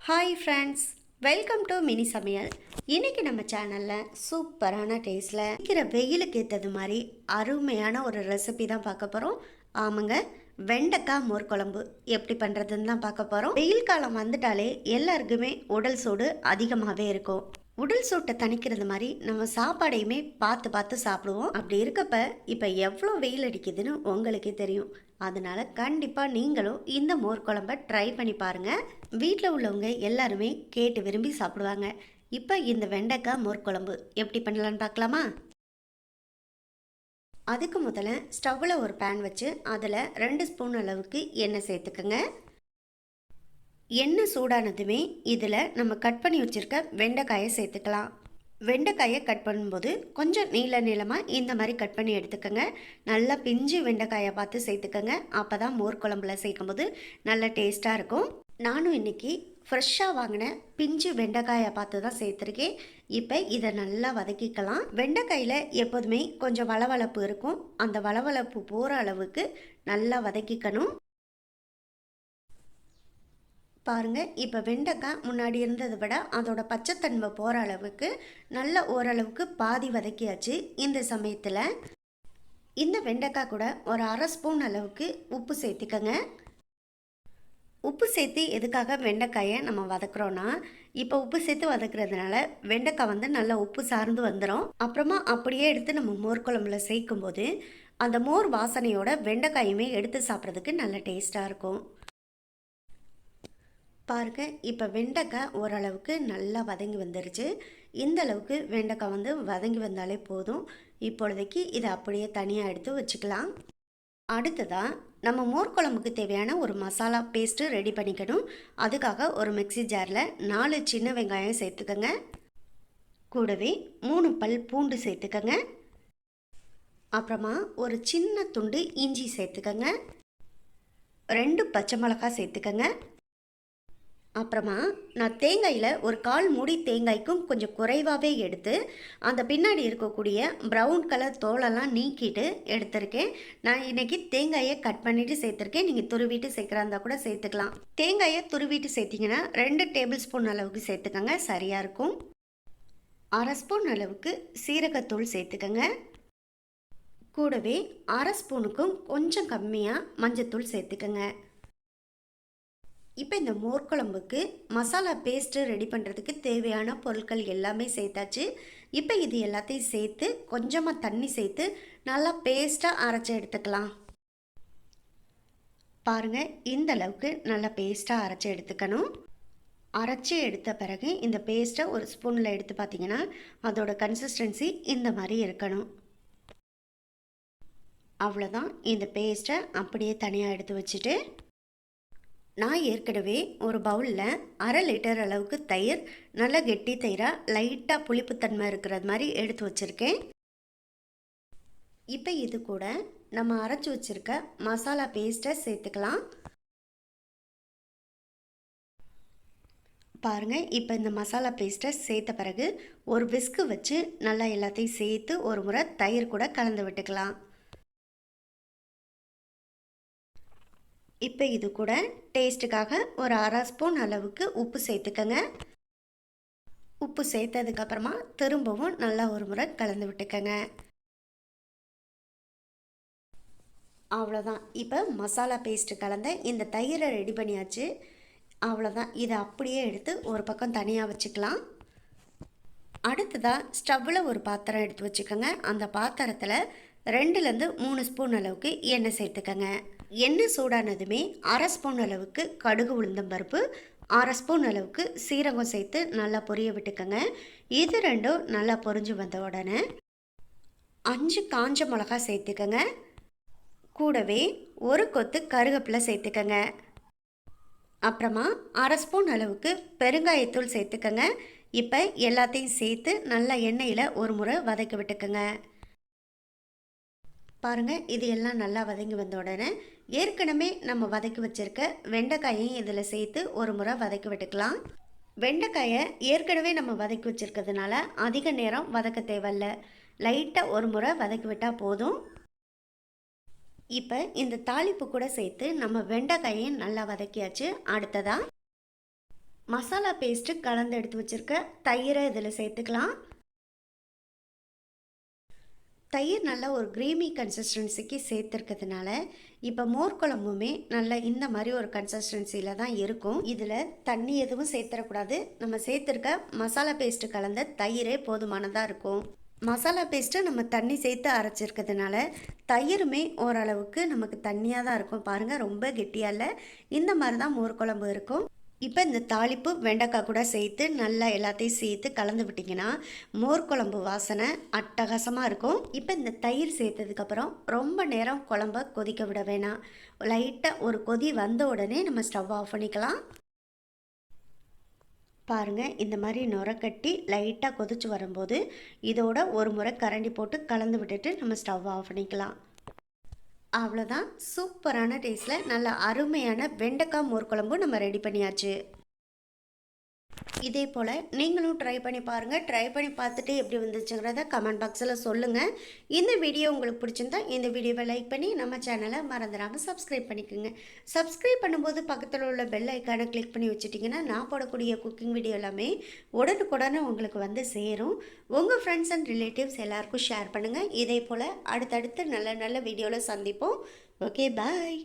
Hi friends welcome to mini சமையல் இன்றைக்கி நம்ம சேனலில் சூப்பரான டேஸ்ட்டில் இருக்கிற வெயிலுக்கு ஏற்றது மாதிரி அருமையான ஒரு ரெசிபி தான் பார்க்க போகிறோம் ஆமாங்க வெண்டைக்காய் மோர் குழம்பு. எப்படி பண்ணுறதுன்னு தான் பார்க்க போகிறோம் வெயில் காலம் வந்துட்டாலே எல்லாருக்குமே உடல் சூடு அதிகமாகவே இருக்கும். உடல் சூட்டை தணிக்கிறது மாதிரி நம்ம சாப்பாடையுமே பார்த்து பார்த்து சாப்பிடுவோம். அப்படி இருக்கப்ப இப்போ எவ்வளோ வெயில் அடிக்குதுன்னு உங்களுக்கே தெரியும். அதனால கண்டிப்பாக நீங்களும் இந்த மோர் குழம்ப ட்ரை பண்ணி பாருங்கள் வீட்டில் உள்ளவங்க எல்லாருமே கேட்டு விரும்பி சாப்பிடுவாங்க. இப்போ இந்த வெண்டைக்காய் மோர் குழம்பு எப்படி பண்ணலான்னு பார்க்கலாமா? அதுக்கு முதல்ல ஸ்டவ்வில் ஒரு பேன் வச்சு அதில் ரெண்டு ஸ்பூன் அளவுக்கு எண்ணெய் சேர்த்துக்கோங்க. எண்ணெய் சூடானதுமே இதில் நம்ம கட் பண்ணி வச்சுருக்க வெண்டைக்காயை சேர்த்துக்கலாம். வெண்டைக்காயை கட் பண்ணும்போது கொஞ்சம் நீள நீளமாக இந்த மாதிரி கட் பண்ணி எடுத்துக்கோங்க. நல்லா பிஞ்சு வெண்டைக்காயை பார்த்து சேர்த்துக்கோங்க. அப்போ தான் மோர் குழம்புல சேர்க்கும்போது நல்ல டேஸ்ட்டாக இருக்கும். நானும் இன்றைக்கி ஃப்ரெஷ்ஷாக வாங்கின பிஞ்சு வெண்டைக்காயை பார்த்து தான் சேர்த்துருக்கேன். இப்போ இதை நல்லா வதக்கிக்கலாம். வெண்டைக்காயில் எப்போதுமே கொஞ்சம் வளவளப்பு இருக்கும். அந்த வளவளப்பு போகிற அளவுக்கு நல்லா வதக்கிக்கணும். பாருங்கள் இப்போ வெண்டைக்காய் முன்னாடி இருந்ததை விட அதோட பச்சைத்தன்மை போகிற அளவுக்கு நல்ல ஓரளவுக்கு பாதி வதக்கியாச்சு இந்த சமயத்தில். இந்த வெண்டைக்காய் கூட ஒரு அரை ஸ்பூன் அளவுக்கு உப்பு சேர்த்துக்கங்க. உப்பு சேர்த்து எதுக்காக வெண்டைக்காயை நம்ம வதக்குறோன்னா இப்போ உப்பு சேர்த்து வதக்குறதுனால வெண்டைக்காய் வந்து நல்லா உப்பு சார்ந்து வந்துடும் அப்புறமா அப்படியே எடுத்து நம்ம மோர் குழம்புல சேர்க்கும்போது அந்த மோர் வாசனையோட வெண்டைக்காயுமே எடுத்து சாப்பிட்றதுக்கு நல்ல டேஸ்ட்டாக இருக்கும். பாருங்க இப்போ வெண்டைக்காய் ஓரளவுக்கு நல்லா வதங்கி வந்துருச்சு. இந்த அளவுக்கு வெண்டைக்காய் வந்து வதங்கி வந்தாலே போதும். இப்பொழுதைக்கு இதை அப்படியே தனியாக எடுத்து வச்சுக்கலாம். அடுத்ததாக நம்ம மோர் குழம்புக்கு தேவையான ஒரு மசாலா பேஸ்ட்டு ரெடி பண்ணிக்கணும். அதுக்காக ஒரு மிக்சி ஜாரில் நாலு சின்ன வெங்காயம் சேர்த்துக்கோங்க. கூடவே மூணு பல் பூண்டு சேர்த்துக்கோங்க. அப்புறமா ஒரு சின்ன துண்டு இஞ்சி சேர்த்துக்கோங்க. ரெண்டு பச்சை மிளகாய் சேர்த்துக்கோங்க. அப்புறமா நான் தேங்காயில் ஒரு கால் மூடி தேங்காய்க்கும் கொஞ்சம் குறைவாகவே எடுத்து அந்த பின்னாடி இருக்கக்கூடிய ப்ரௌன் கலர் தோலெல்லாம் நீக்கிட்டு எடுத்திருக்கேன். நான் இன்றைக்கி தேங்காயை கட் பண்ணிவிட்டு சேர்த்துருக்கேன். நீங்கள் துருவிட்டு சேர்க்குறா இருந்தால் கூட சேர்த்துக்கலாம். தேங்காயை துருவிட்டு சேர்த்திங்கன்னா ரெண்டு டேபிள் ஸ்பூன் அளவுக்கு சேர்த்துக்கோங்க சரியாக இருக்கும். அரை ஸ்பூன் அளவுக்கு சீரகத்தூள் சேர்த்துக்கோங்க. கூடவே அரை ஸ்பூனுக்கும் கொஞ்சம் கம்மியாக மஞ்சத்தூள் சேர்த்துக்கோங்க. இப்போ இந்த மோர்க்குழம்புக்கு மசாலா பேஸ்ட்டு ரெடி பண்ணுறதுக்கு தேவையான பொருட்கள் எல்லாமே சேர்த்தாச்சு. இப்போ இது எல்லாத்தையும் சேர்த்து கொஞ்சமாக தண்ணி சேர்த்து நல்லா பேஸ்ட்டாக அரைச்சி எடுத்துக்கலாம். பாருங்கள் இந்த அளவுக்கு நல்லா பேஸ்ட்டாக அரைச்சி எடுத்துக்கணும். அரைச்சி எடுத்த பிறகு இந்த பேஸ்ட்டை ஒரு ஸ்பூனில் எடுத்து பார்த்தீங்கன்னா அதோட கன்சிஸ்டன்சி இந்த மாதிரி இருக்கணும். அவ்வளோதான் இந்த பேஸ்ட்டை அப்படியே தனியாக எடுத்து வச்சுட்டு நான் ஏற்கனவே ஒரு பவுலில் அரை லிட்டர் அளவுக்கு தயிர் நல்ல கெட்டி தயிராக லைட்டாக புளிப்புத்தன்மை இருக்கிறது மாதிரி எடுத்து வச்சுருக்கேன். இப்போ இது கூட நம்ம அரைச்சி வச்சுருக்க மசாலா பேஸ்ட்டை சேர்த்துக்கலாம். பாருங்கள் இப்போ இந்த மசாலா பேஸ்ட்டை சேர்த்த பிறகு ஒரு விஸ்கு வச்சு நல்லா எல்லாத்தையும் சேர்த்து ஒரு முறை தயிர் கூட கலந்து விட்டுக்கலாம். இப்போ இது கூட டேஸ்ட்டுக்காக ஒரு அரை ஸ்பூன் அளவுக்கு உப்பு சேர்த்துக்கங்க. உப்பு சேர்த்ததுக்கப்புறமா திரும்பவும் நல்லா ஒரு முறை கலந்து விட்டுக்கங்க. அவ்வளோதான் இப்போ மசாலா பேஸ்ட்டு கலந்த இந்த தயிரை ரெடி பண்ணியாச்சு. அவ்வளோதான் இதை அப்படியே எடுத்து ஒரு பக்கம் தனியாக வச்சுக்கலாம். அடுத்ததாக ஸ்டவ்வில் ஒரு பாத்திரம் எடுத்து வச்சுக்கோங்க. அந்த பாத்திரத்தில் ரெண்டுலேருந்து மூணு ஸ்பூன் அளவுக்கு எண்ணெய் சேர்த்துக்கங்க. எண்ணெய் சூடானதுமே அரை ஸ்பூன் அளவுக்கு கடுகு உளுந்தம் பருப்பு அரை ஸ்பூன் அளவுக்கு சீரகம் சேர்த்து நல்லா பொரிய விட்டுக்கோங்க. இது ரெண்டும் நல்லா பொரிஞ்சு வந்த உடனே அஞ்சு காஞ்ச மிளகா சேர்த்துக்கோங்க. கூடவே ஒரு கொத்து கருகப்பிலை சேர்த்துக்கோங்க. அப்புறமா அரை ஸ்பூன் அளவுக்கு பெருங்காயத்தூள் சேர்த்துக்கங்க. இப்போ எல்லாத்தையும் சேர்த்து நல்லா எண்ணெயில் ஒரு முறை வதக்கி விட்டுக்கோங்க. பாருங்கள் இது எல்லாம் நல்லா வதங்கி வந்த உடனே ஏற்கனவே நம்ம வதக்கி வச்சுருக்க வெண்டைக்காயையும் இதில் சேர்த்து ஒரு முறை வதக்கி விட்டுக்கலாம். வெண்டைக்காயை ஏற்கனவே நம்ம வதக்கி வச்சுருக்கிறதுனால அதிக நேரம் வதக்க தேவையில்ல. லைட்டாக ஒரு முறை வதக்கி விட்டால் போதும். இப்போ இந்த தாளிப்பு கூட சேர்த்து நம்ம வெண்டைக்காயை நல்லா வதக்கியாச்சு. அடுத்ததாக மசாலா பேஸ்ட்டு கலந்து எடுத்து வச்சுருக்க தயிரை இதில் சேர்த்துக்கலாம். தயிர் நல்ல ஒரு க்ரீமி கன்சிஸ்டன்சிக்கு சேர்த்துருக்கிறதுனால இப்போ மோர் குழம்புமே நல்ல இந்த மாதிரி ஒரு கன்சிஸ்டன்சியில் தான் இருக்கும். இதில் தண்ணி எதுவும் சேர்த்துடக்கூடாது. நம்ம சேர்த்துருக்க மசாலா பேஸ்ட்டு கலந்த தயிரே போதுமானதாக இருக்கும். மசாலா பேஸ்ட்டை நம்ம தண்ணி சேர்த்து அரைச்சிருக்கிறதுனால தயிருமே ஓரளவுக்கு நமக்கு தண்ணியாக தான் இருக்கும். பாருங்கள் ரொம்ப கெட்டியாக இல்லை. இந்த மாதிரி தான் மோர் குழம்பு இருக்கும். இப்போ இந்த தாளிப்பு வெண்டைக்காய் கூட சேர்த்து நல்லா எல்லாத்தையும் சேர்த்து கலந்து விட்டிங்கன்னா மோர் குழம்பு வாசனை அட்டகாசமாக இருக்கும். இப்போ இந்த தயிர் சேர்த்ததுக்கப்புறம் ரொம்ப நேரம் குழம்ப கொதிக்க விட வேணாம். லைட்டாக ஒரு கொதி வந்த உடனே நம்ம ஸ்டவ் ஆஃப் பண்ணிக்கலாம். பாருங்கள் இந்த மாதிரி நுரக்கட்டி லைட்டாக கொதிச்சு வரும்போது இதோட ஒரு முறை கரண்டி போட்டு கலந்து விட்டுட்டு நம்ம ஸ்டவ் ஆஃப் பண்ணிக்கலாம். அவ்வளோதான் சூப்பரான டேஸ்ட்டில் நல்ல அருமையான வெண்டைக்காய் மோர் குழம்பும் நம்ம ரெடி பண்ணியாச்சு. இதே போல் நீங்களும் ட்ரை பண்ணி பாருங்கள் ட்ரை பண்ணி பார்த்துட்டு எப்படி வந்துச்சுங்கிறத கமெண்ட் பாக்ஸில் சொல்லுங்கள் இந்த வீடியோ உங்களுக்கு பிடிச்சிருந்தா இந்த வீடியோவை லைக் பண்ணி நம்ம சேனலை மறந்துடாமல் சப்ஸ்கிரைப் பண்ணிக்கோங்க. சப்ஸ்கிரைப் பண்ணும்போது பக்கத்தில் உள்ள பெல் ஐக்கானை கிளிக் பண்ணி வச்சுட்டிங்கன்னா நான் போடக்கூடிய குக்கிங் வீடியோ எல்லாமே உடனுக்குடனே உங்களுக்கு வந்து சேரும். உங்கள் ஃப்ரெண்ட்ஸ் அண்ட் ரிலேட்டிவ்ஸ் எல்லாருக்கும் ஷேர் பண்ணுங்கள் இதே போல் அடுத்தடுத்து நல்ல நல்ல வீடியோவில் சந்திப்போம். Okay bye